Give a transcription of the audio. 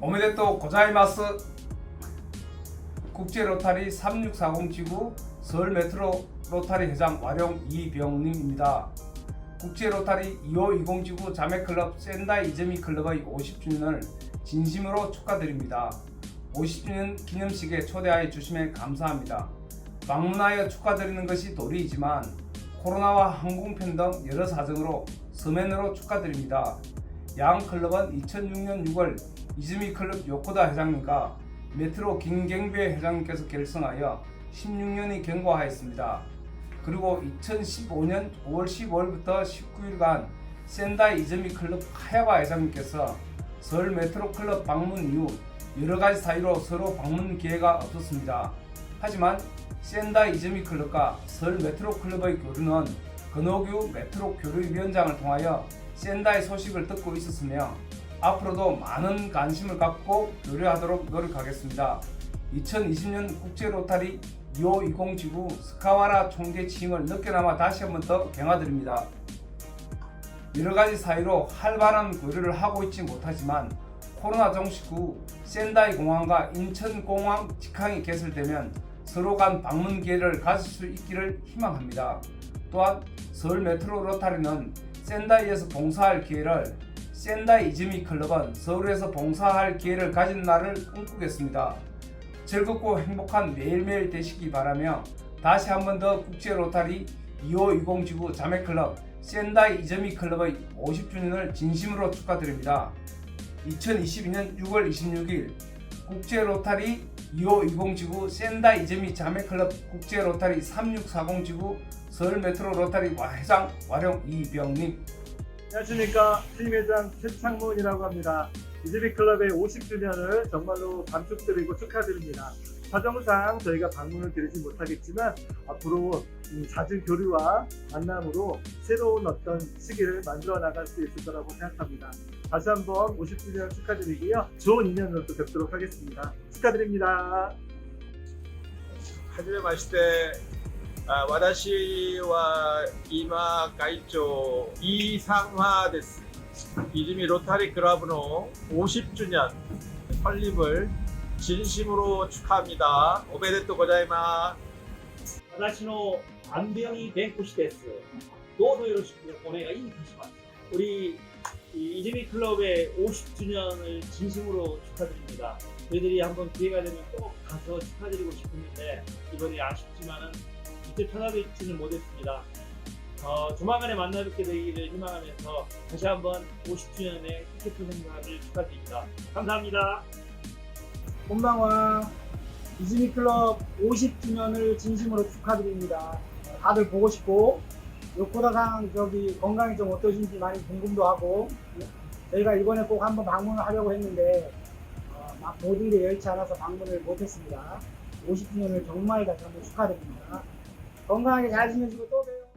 오메데토 고자이마스 국제 로타리 3640 지구 서울 메트로 로타리 회장 와룡 이병림입니다. 국제 로타리 2520 지구 자매클럽 센다이 이재미 클럽의 50주년을 진심으로 축하드립니다. 50주년 기념식에 초대하여 주심에 감사합니다. 방문하여 축하드리는 것이 도리이지만 코로나와 항공편 등 여러 사정으로 서면으로 축하드립니다. 양 클럽은 2006년 6월 이즈미 클럽 요코다 회장님과 메트로 김경배 회장님께서 결성하여 16년이 경과하였습니다. 그리고 2015년 5월 15일부터 19일간 센다이 이즈미 클럽 하야바 회장님께서 서울 메트로 클럽 방문 이후 여러 가지 사유로 서로 방문 기회가 없었습니다. 하지만 센다이 이즈미 클럽과 서울 메트로 클럽의 교류는 근호규 메트로 교류위원장을 통하여 센다이 소식을 듣고 있었으며 앞으로도 많은 관심을 갖고 교류하도록 노력하겠습니다. 2020년 국제 로타리 2520 지구 스카와라 총재 취임을 늦게나마 다시 한번 더 경화드립니다. 여러 가지 사유로 활발한 교류를 하고 있지 못하지만 코로나 종식 후 센다이 공항과 인천 공항 직항이 개설되면 서로 간 방문 기회를 가질 수 있기를 희망합니다. 또한 서울 메트로 로타리는 센다이에서 봉사할 기회를 센다이 이즈미 클럽은 서울에서 봉사할 기회를 가진 날을 꿈꾸겠습니다. 즐겁고 행복한 매일매일 되시기 바라며 다시 한 번 더 국제 로타리 2520 지구 자매클럽 센다이 이즈미 클럽의 50주년을 진심으로 축하드립니다. 2022년 6월 26일 국제 로타리 2520 지구 센다이 이즈미 자매클럽 국제 로타리 3640 지구 서울 메트로 로타리 회장 와룡 이병님 안녕하십니까 팀회장 최창문이라고 합니다. 이즈비 클럽의 50주년을 정말로 감축드리고 축하드립니다. 사정상 저희가 방문을 드리지 못하겠지만 앞으로 이 잦은 교류와 만남으로 새로운 어떤 시기를 만들어 나갈 수 있을 거라고 생각합니다. 다시 한번 50주년 축하드리고요. 좋은 인연으로 또 뵙도록 하겠습니다. 축하드립니다. はじめましてあ私は今会長イーサンハです 泉ロタリクラブの 50주년 설립을 진심으로 축하합니다. 오베데토 고자이마. 私のアンベオニ弁護士です。どうぞよろしくお願いいたします。우리 이 이재미 클럽의 50주년을 진심으로 축하드립니다. 저희들이 한번 기회가 되면 꼭 가서 축하드리고 싶었는데 이번에 아쉽지만은 직접 찾아뵙지는 못했습니다. 어, 조만간에 만나 뵙게 되기를 희망하면서 다시 한번 50주년의 티켓 행사를 축하드립니다. 감사합니다. 본방와 이즈미 클럽 50주년을 진심으로 축하드립니다. 다들 보고 싶고 요코다상 저기 건강이 좀 어떠신지 많이 궁금도 하고 저희가 이번에 꼭 한번 방문을 하려고 했는데 어, 막 모든 게 여의치 않아서 방문을 못했습니다. 50주년을 정말 다시 한번 축하드립니다. 건강하게 잘 지내시고 또 봬요.